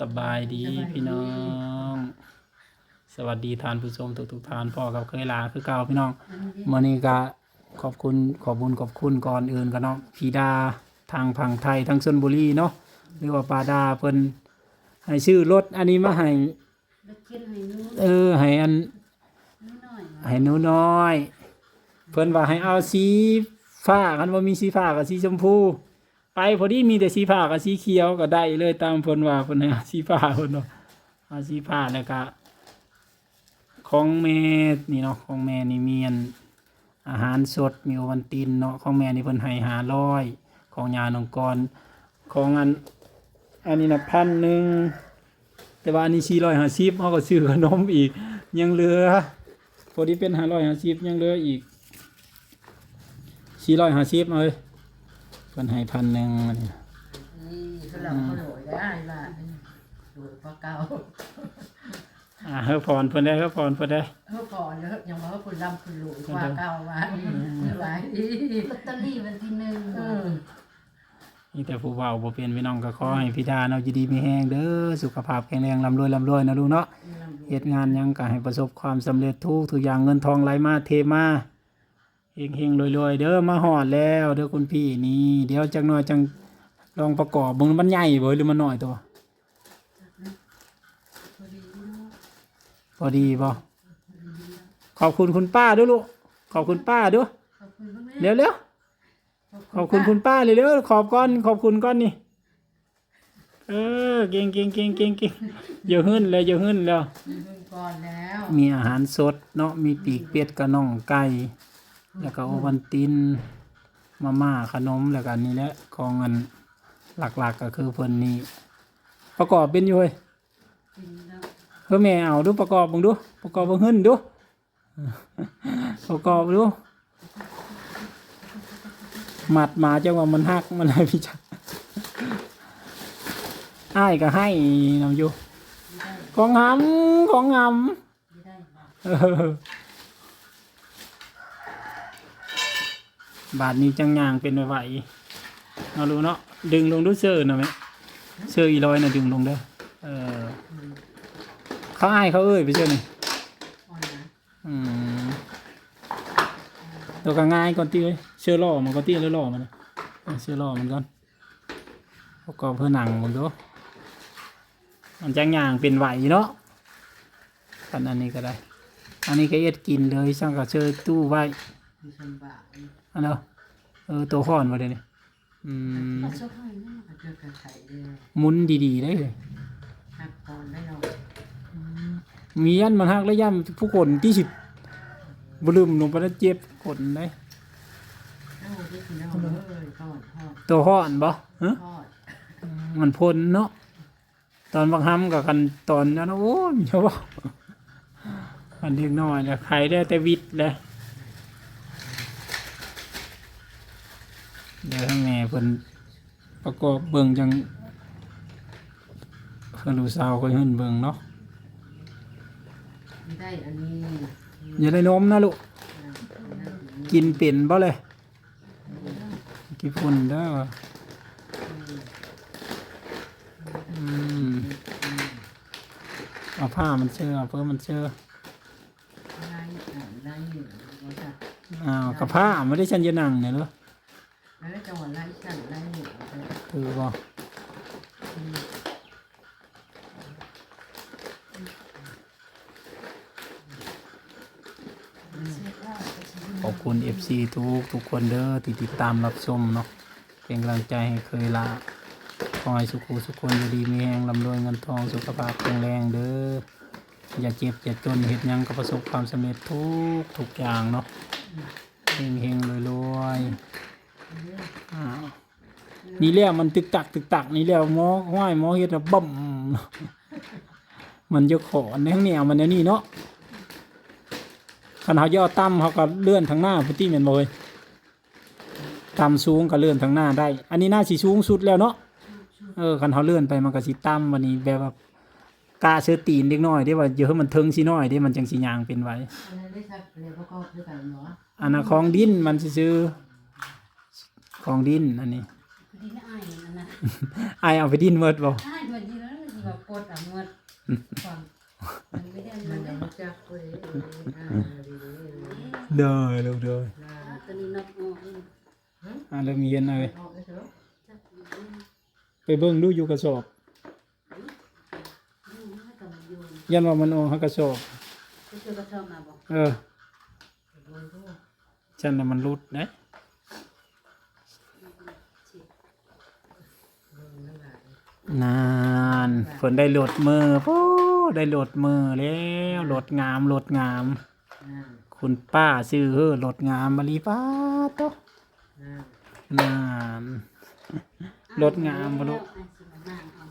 สบายดีพี่น้อง สวัสดีทานผู้ชมทุกทุกๆทานพ่อกับเคยลาคือเก่าพี่น้องมื่อนี้ก็ขอบคุณขอบบุญขอบคุณก่อนอื่นกันเนาะพี่ดาทางพังไทยทางชนบุรีเนาะหรือว่าปาดาเพิ่นให้ชื่อรถอันนี้มาให้รถเข็นให้หนูเออให้อันหนูน้อยให้หนูน้อย เพิ่นว่าให้เอาสีฟ้ากันว่ามีสีฟ้ากับสีชมพู ไปพอดีมีแต่สีฟ้ากับสีเขียวก็ได้เลยตามเพิ่นว่าเพิ่นให้สีฟ้าเพิ่นเนาะอาสีฟ้าแล้วก็ของแม่นี่เนาะของแม่นี่เมีอันอาหารสดมีโอวันตินเนาะของแม่นี่เพิ่นให้หาร้อยของยาหนองกรของอันอันนี้นะพันหนึ่งแต่ว่าอันนี้สี่ร้อยห้าสิบเขาก็ซื้อขนมอีก ยังเหลือพอดีเป็นห้าร้อยห้าสิบยังเหลืออีกสี่ร้อยห้าสิบเลย เพิ่นให้พันหนึ่งอันนี้นี่สลับเขาโหลยได้ล่ะโหลยพอเก่าอ่าเฮ้พรเพิ่นได้เฮ้พรเพิ่นได้เมื่อก่อนเนอะยังว่าคุณลำคุณหลุยกว่าเก่าว่าหลายดีลอตเตอรี่วันที่หนึ่งเออนี่แต่ผู้เฒ่าบ่เป็นพี่น้องก็ขอให้พี่ดาเนาะอยู่ดีมีแฮงเด้อสุขภาพแข็งแรงร่ำรวยร่ำรวยนะลูกเนาะเฮ็ดงานหยังก็ให้ประสบความสำเร็จทุกทุกอย่างเงินทองไหลมาเทมา เฮงๆรวยๆเด้อมาฮอดแล้วเด้อคุณพี่นี่เดี๋ยวจักหน่อยจังลองประกอบเบิ่งมันใหญ่บ่หรือมันน้อยตัวพอดีบ่ขอบคุณคุณป้าด้วยลูกขอบคุณป้าด้วยขอบคุณมากเร็วเร็วๆขอบคุณคุณป้าเร็วเร็วๆขอบก้อนขอบคุณก้อนนี่เออเก่งเก่งเก่งเก่งเก่งอย่าหึ้นเลยอย่าหึ้นแล้วก่อนแล้วมีอาหารสดเนาะมีปีกเป็ดกระน่องไก่ แล้วก็โอวันตินมาม่าขนมแล้วก็นี่แหละของเงินหลักๆก็คือเพิ่นนี่ประกอบเป็นอยู่เว้ยกินแล้วเพื่อแม่เอาดูประกอบมึงดูประกอบมึงหึ้นดูประกอบดูหมัดหมาจังว่ามันหักมันอะไรพี่จักอ้ายก็ให้นำอยู่ของงำของงไม่ได้ำเออ บาทนี้จังยางเป็นไหวๆเอารู้เนาะดึงลงดูเสื้อหน่อยไหมเสื้ออีรอยน่ะดึงลงเด้อเออเขาอ้ายเขาเอ้ยไปเสื้อนี่อ่อนนะอืมตัวก็ง่ายก่อนตีเลยเชื่อล่อมันก็ตีแล้วล่อมันเอาเชื่อล่อมันก่อนประกอบเพื่อหนังมันดูมันจังอย่างเป็นไหวเนาะอันอันนี้ก็ได้ อันนี้ก็เอ็ดกินเลยช่างก็เชื่อตู้ไว้ อันเนาะเออตัวห้อนมาเลยนี่อืมมาชกให้แม่มาเจอกันไข่เลยหมุนดีๆได้เลยหักก่อนได้หน่อยมียันมันหักแล้วย่ำผู้คนที่สิบลืมลงไปแล้วเจ็บกดได้โอ้ยพี่น้องเลยทอดทอดตัวห้อนบ่ฮะทอดมันพ่นเนาะตอนบังฮัมกับกันตอนนั้นโอ้ยเฉพาะอันเด็กน้อยเนี่ยใครได้แต่วิทย์เลย เดี๋ยวทั้งแม่เพิ่นประกอบเบิ่งจังเพิ่นลูกสาวค่อยเฮิ่นเบิ่งเนาะไม่ได้อันนี้อย่าได้นมนะลูกกินเป็นบ่เลยกินฝุ่นเด้ออืมเอาผ้ามันเชื่อเอาเพื่อมันเชื่อไล่ไล่หนึ่งเราจะอ้าวกับผ้าไม่ได้ฉันจะนั่งเนี่ยเหรอแล้วจังหวะ ไล่สั่งไล่หนึ่งคือบ่ขอบคุณ FC ทุกทุกคนเด้อที่ติดตามรับชมเนาะเป็นกำลังใจให้เคยละขอให้สุขุสุขคนอยู่ดีมีแรงลำรวยเงินทองสุขภาพแข็งแรงเด้ออย่าเจ็บอย่าจนเห็ดยังก็ประสบความสำเร็จทุกทุกอย่างเนาะเฮงเฮงรวยรวย อ้าวนี่แล้วมันตึกตักตึกตักนี่แล้วหมอห้อยหมอเฮ็ดแล้วบ่มมันจะขอในข้างแนวมันแนวนี้เนาะคันเขาย่อต่ำเขาก็เลื่อนทางหน้าพุทธิแม่นบ่เอ้ยต่ำสูงก็เลื่อนทางหน้าได้ อันนี้หน้าสิสูงสุดแล้วเนาะเออคันเขาเลื่อนไปมันก็สิต่ำวันนี้แบบว่ากาเสื้อตีนเล็กน้อยได้ว่าเยอะมันเทิงสิน้อยได้มันจังสิยางเป็นไว้อันนั้นได้สักเลยก็ก็ด้วยกันเนาะอันนั้นของดินมันซื้อ ๆของดินอันนี้พอดีนะอ้ายนั่นนะไอายเอาไปดินเมิดบ่อ้ายมันดีแล้วมันว่าปดอะเมื่อความมันไม่ได้มัมันนจะได้มาจับกูเลยอ่าดีเลยเด้อลูกเด้อน่าตัวนี้นกออกเองอ่าเริ่มเย็นเลยออกได้เถอะจับอืมไปเบิ่งดูอยู่กระสอบ อืมให้กับมันอยู่ยันว่ามันออกหักกระสอบจะช่วยกระชอบมาบอกเออฉันน่ะมันรุดนะ นานเพิ่นได้โหลดมือโอ้ได้โหลดมือแล้วโหลดงามโหลดงามน่าคุณป้าซื้อเฮ้อโหลดงามมาลีป้าโตะน่านานรถงามบ่ลูกอะสิมานั่งเอา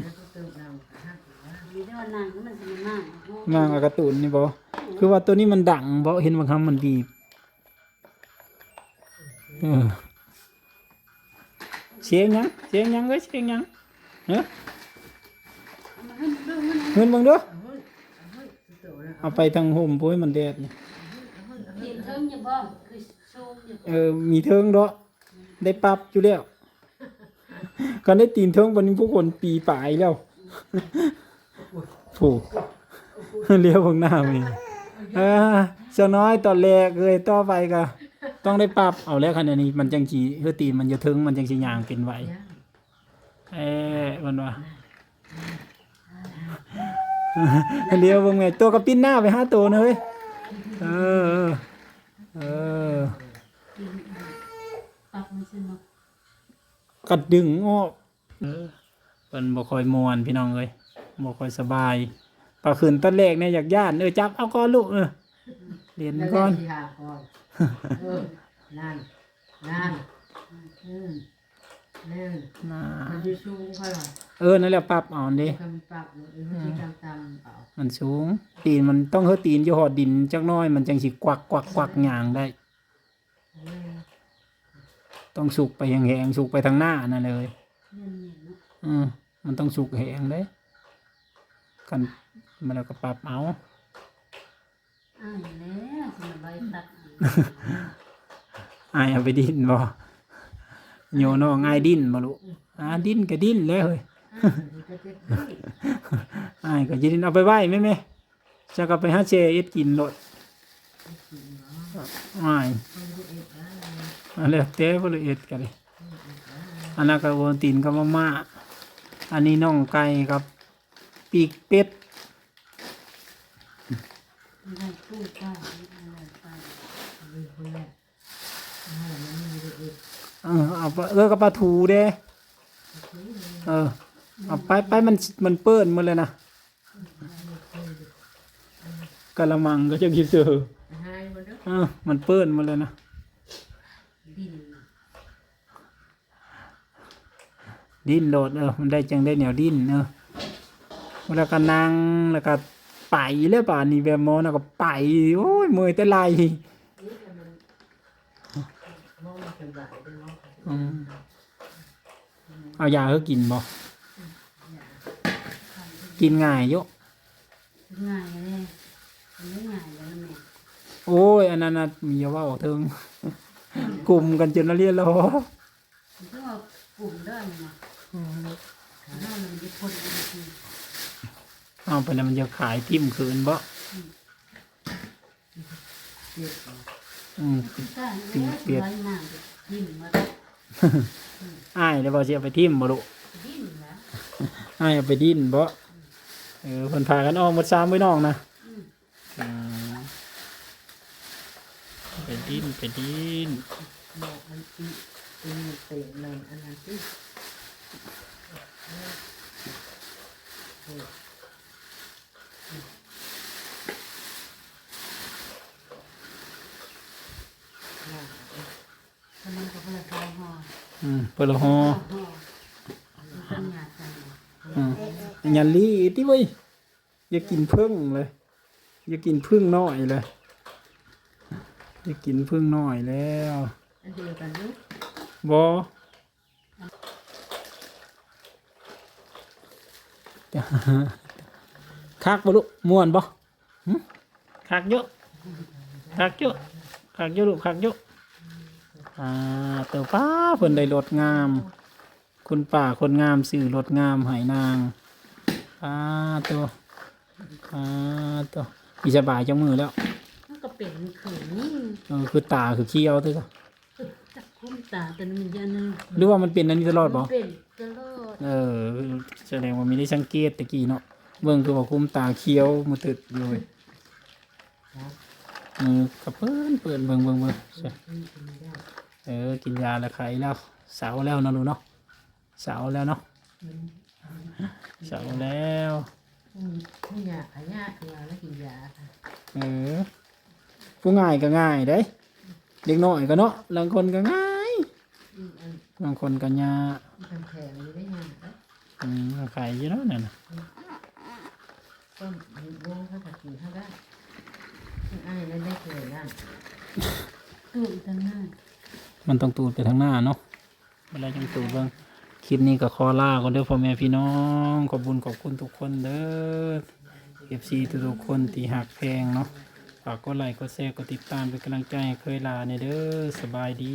แล้วก็เติมน้ำห้าถึงว่ามีได้ว่านั่งมันสิมานั่งเอามางเอาการ์ตูนนี่บ่คือว่าตัวนี้มันดังบ่เห็นบางครั้งมันบีบเออเสียงหยังเสียงหยังเอ้ยเสียงหยัง เนาะมาให้มันดูมันเงินเบิ่งเด้อเฮ้ยเฮ้ยเติมแล้วเอาไปทางห่มปุ้ยมันแดดนี่กินเทิงอย่าบ่คือซูมอย่าเออมีเทิงเด้อได้ปรับอยู่แล้วก็ได้ตีนเทิงวันนี้ผู้คนปีปลายแล้วโถูกเลี้ยวเบางหน้ามีเออเจ้าน้อยตอนแรกเลยต่อไปก็ต้องได้ปรับเอาแล้วคันนี้มันจังสีเฮือตีนมันจะเทิงมันจังสียางเป็นไหวย่าง เอ้มันว่าเลี้ยวบางไงตัวกระปิ้นหน้าไปห้าตัวนะเฮ้ยเออเออเออกัดดึงออเออเป็นบ่ค่อยมวนพี่น้องเลยบ่ค่อยสบายปลาคืนต้นแรกเนี่ยอยากย่านเออจับเอาก้อนลูกเออเรียนแล้อนที่หาก่อนเออนั่นนั่นอืม นั่นน่ามันจะสูงเท่าไหร่เออนั่นแหละปรับเอาดิคำปรับหรือที่กำตำเปล่ามันสูง ตีนมันต้องเฮาตีนอยู่หอดดินจักหน้อย มันจังสิกวักกวักกวักย่างได้ต้องสุกไปแหงๆสุกไปทางหน้านั่นเลยเนียนๆเนาะอืมมันต้องสุกแหงเด้กันมันแล้วก็ปรับเอาอ้ายแล้วสิมาใบตัด อายเอาไปดิ้นบ่ โยนเอาง่ายดิ้นบ่ลูกอ่าดิ้นก็ดิ้นแล้วเฮ้ยจะเจ็บที่อายก็จะดิ้นเอาไปไว้แม่แม่จะก็ไปหาเจเอ็ดกินโลดอายอันแล้วแต่บ่ละเอียดกันเลยอันนั้นก็โอนตีนกับมาม่าอันนี้น่องไก่กับปีกเป็ด ไม่ได้พูดได้อะไรไป เออเอาไปเออกับปลาทูเด้เออเอาไปไปมันมันเปิ้นหมดเลยนะกะละมังก็จะกินเสือหายหมดแล้วเออมันเปิ้นหมดเลยนะดินดิ้นโลดเออมันได้จังได้แนวดิ้นเออแล้วก็นั่งแล้วก็ไปแล้วป่านนี้แบบหมอนะก็ไปโอ้ยเมื่อยแต่ไหล มองสบายด้วยเนาะอืม เอายาเขากินบ่กินง่ายอยกง่ายเลยมันไม่ง่ายเลยนะแม่โอ้ย อันนั้นน่ะมีอย่าว่าถึงกลุ่มกันจนละเรียนรอมันก็เอากลุ่มเด้อมันนะถ้ามันจะพ่นอีกทีเอาไปแล้วมันจะขายทิ่มคืนบ่เจ็บ อืมใช่แล้วไรมากดินมาอ้ายแล้วบ่สิเอาไปทิ่มบ่ลูกดินนะอ้ายเอาไปดิ้นบ่เออเพิ่นพากันออกหมดสามไว้น้องนะอืมไปดิ้นไปดิ้นบอกมันตีตีเตะเลยอันนั้นที่แต่มันก็เพื่อ เขาห่ออืมเพิ่นละฮอห่อมันเป็นงานกันอืมยันลีติเว้ยอย่ากินพึ่งเลย อย่ากินพึ่งน้อยเลย อย่ากินพึ่งน้อยแล้วอันเดียวกันลูกบอคักบ่ลูกม่วนบ่หึคักเยอะคักเยอะคักเยอะลูกคักเยอะ อ่าเต่าป้าเพิ่นได้รถงาม คุณป้าคนงามซื้อรถงามให้นางอ่าตัวอ่าตัวอีสบายจังมือแล้วมันก็เป็นขืนนี่เออคือตาคือเขี้ยวตัวซะจักคุ้มตาแต่มันยันนึงหรือว่ามันเป็นอันนี้ตลอดบ่มันเป็นตลอดเออแสดงว่ามีได้สังเกตตะกี้เนาะเบิ่งคือว่าคุมตาเขี้ยวมือตึดอยู่เลยมือกระเปิ้นเปิดเบิ่งเบิ่งเบิ่งใช่ เออ กินยาแล้วไข้แล้ว เสาแล้วเนาะลูกเนาะ เสาแล้วเนาะ เสาแล้ว ผู้ยาขยะยาแล้วกินยาค่ะเออ ผู้ง่ายก็ง่ายเด้เด็กน้อยก็เนาะบางคนก็ง่ายอีกอันบางคนก็ยาทำแข็งอยู่ได้ยาแล้วอืมไข่อยู่เนาะนั่นน่ะก็มีวงเขาก็กินเขาได้อ้ายแล้วได้เคยนั่นตู้ทางหน้า มันต้องตูดไปทางหน้าเนาะเวลาจังตูดบ้างคลิปนี้ก็ขอลาก็เด้อพ่อแม่พี่น้องขอบบุญขอบคุณทุกคนเด้อเอฟซีทุกคนที่หักแพงเนาะฝากกดไลค์กดแชร์กดติดตามเป็นกำลังใจให้เคยลาในเด้อสบายดี